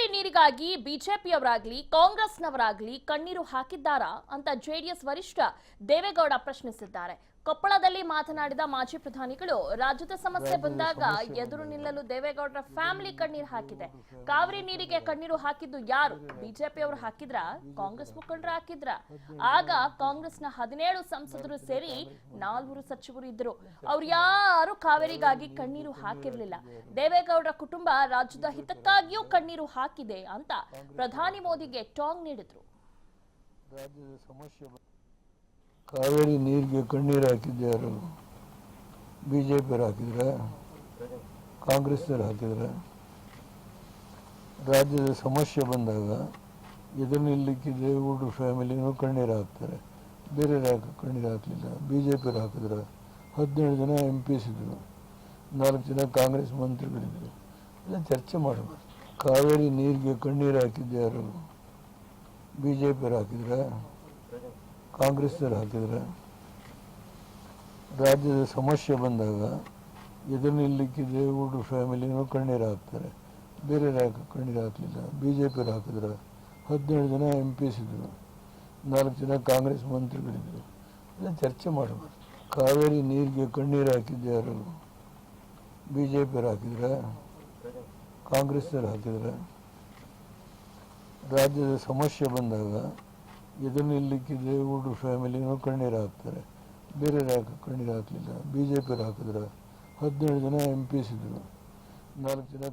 ಕಾವೇರಿ ನೀರಿಗಾಗಿ ಬಿಜೆಪಿಯವರಾಗ್ಲಿ ಕಾಂಗ್ರೆಸ್ನವರಾಗ್ಲಿ ಕಣ್ಣೀರು ಹಾಕಿದ್ದಾರಾ ಅಂತ ಜೆಡಿಎಸ್ ವರಿಷ್ಠ ದೇವೇಗೌಡ ಪ್ರಶ್ನಿಸಿದ್ದಾರೆ. ಕೊಪ್ಪಳದಲ್ಲಿ ಮಾತನಾಡಿದ ಮಾಜಿ ಪ್ರಧಾನಿಗಳು ರಾಜ್ಯದ ಸಮಸ್ಯೆ ಬಂದಾಗ ಎದುರು ನಿಲ್ಲಲು ದೇವೇಗೌಡರ ಫ್ಯಾಮಿಲಿ ಕಣ್ಣೀರು ಹಾಕಿದೆ. ಕಾವೇರಿ ನೀರಿಗೆ ಕಣ್ಣೀರು ಹಾಕಿದ್ದು ಯಾರು? ಬಿಜೆಪಿ ಅವರು ಹಾಕಿದ್ರ ಕಾಂಗ್ರೆಸ್ ಮುಖಂಡರು ಹಾಕಿದ್ರ. ಆಗ ಕಾಂಗ್ರೆಸ್ನ ಹದಿನೇಳು ಸಂಸದರು ಸೇರಿ ನಾಲ್ವರು ಸಚಿವರು ಇದ್ದರು ಅವ್ರು ಯಾರು ಕಾವೇರಿಗಾಗಿ ಕಣ್ಣೀರು ಹಾಕಿರ್ಲಿಲ್ಲ? ದೇವೇಗೌಡರ ಕುಟುಂಬ ರಾಜ್ಯದ ಹಿತಕ್ಕಾಗಿಯೂ ಕಣ್ಣೀರು ಹಾಕಿದೆ ಅಂತ ಪ್ರಧಾನಿ ಮೋದಿಗೆ ಟಾಂಗ್ ನೀಡಿದ್ರು. ಕಾವೇರಿ ನೀರಿಗೆ ಕಣ್ಣೀರು ಹಾಕಿದ್ದು ಯಾರು? ಬಿ ಜೆ ಪಿಯವ್ರು ಹಾಕಿದ್ರ? ಕಾಂಗ್ರೆಸ್ನವ್ರು ಹಾಕಿದ್ರ? ರಾಜ್ಯದ ಸಮಸ್ಯೆ ಬಂದಾಗ ಎದುರು ನಿಲ್ಲಕ್ಕೆ ದೇವೇಗೌಡರು ಫ್ಯಾಮಿಲಿನೂ ಕಣ್ಣೀರು ಹಾಕ್ತಾರೆ. ಬೇರೆ ಯಾಕೆ ಕಣ್ಣೀರು ಹಾಕಲಿಲ್ಲ? ಬಿ ಜೆ ಪಿಯವ್ರು ಹಾಕಿದ್ರ? ಹದಿನೇಳು ಜನ ಎಂ ಇದ್ದರು ನಾಲ್ಕು ಜನ ಕಾಂಗ್ರೆಸ್ ಮಂತ್ರಿಗಳಿದ್ದರು ಎಲ್ಲ ಚರ್ಚೆ ಮಾಡಬಾರ್ದು ಕಾವೇರಿ ನೀರಿಗೆ ಕಣ್ಣೀರು ಹಾಕಿದ್ದು ಯಾರು? ಬಿ ಜೆ ಪಿಯವ್ರು ಹಾಕಿದ್ರ? ಕಾಂಗ್ರೆಸ್ನವ್ರು ಹಾಕಿದ್ರ ರಾಜ್ಯದ ಸಮಸ್ಯೆ ಬಂದಾಗ ಎದುರು ನಿಲ್ಲಕ್ಕೆ ದೇವೇಗೌಡರು ಫ್ಯಾಮಿಲಿನೂ ಕಣ್ಣೀರು ಹಾಕ್ತಾರೆ. ಬೇರೆ ಯಾಕೆ ಕಣ್ಣೀರು ಹಾಕಲಿಲ್ಲ. ಬಿ ಜೆ ಪಿಯವ್ರು ಹಾಕಿದ್ರ ಹದಿನೇಳು ಜನ ಎಂ ಪಿ ಇದ್ದರು ನಾಲ್ಕು ಜನ ಕಾಂಗ್ರೆಸ್ ಮಂತ್ರಿಗಳಿದ್ದರು ಎಲ್ಲ ಚರ್ಚೆ ಮಾಡಬಾರ್ದು. ಕಾವೇರಿ ನೀರಿಗೆ ಕಣ್ಣೀರು ಹಾಕಿದ್ದು ಯಾರು? ಬಿ ಜೆ ಪಿಯವ್ರು ಹಾಕಿದ್ರೆ, ಕಾಂಗ್ರೆಸ್ನವ್ರು ಹಾಕಿದ್ರ ರಾಜ್ಯದ ಸಮಸ್ಯೆ ಬಂದಾಗ ಎದುರು ಇಲ್ಲಿಕ್ಕಿದ್ರೆ ದೇವೇಗೌಡರು ಫ್ಯಾಮಿಲಿನೂ ಕಣ್ಣೀರು ಹಾಕ್ತಾರೆ. ಬೇರೆ ಯಾಕೆ ಕಣ್ಣೀರು ಹಾಕಲಿಲ್ಲ? ಬಿ ಜೆ ಪಿಯವ್ರು ಹಾಕಿದ್ರೆ ಹದಿನೇಳು ಜನ ಎಂ ಪಿ ಇದ್ದರು ನಾಲ್ಕು ಜನ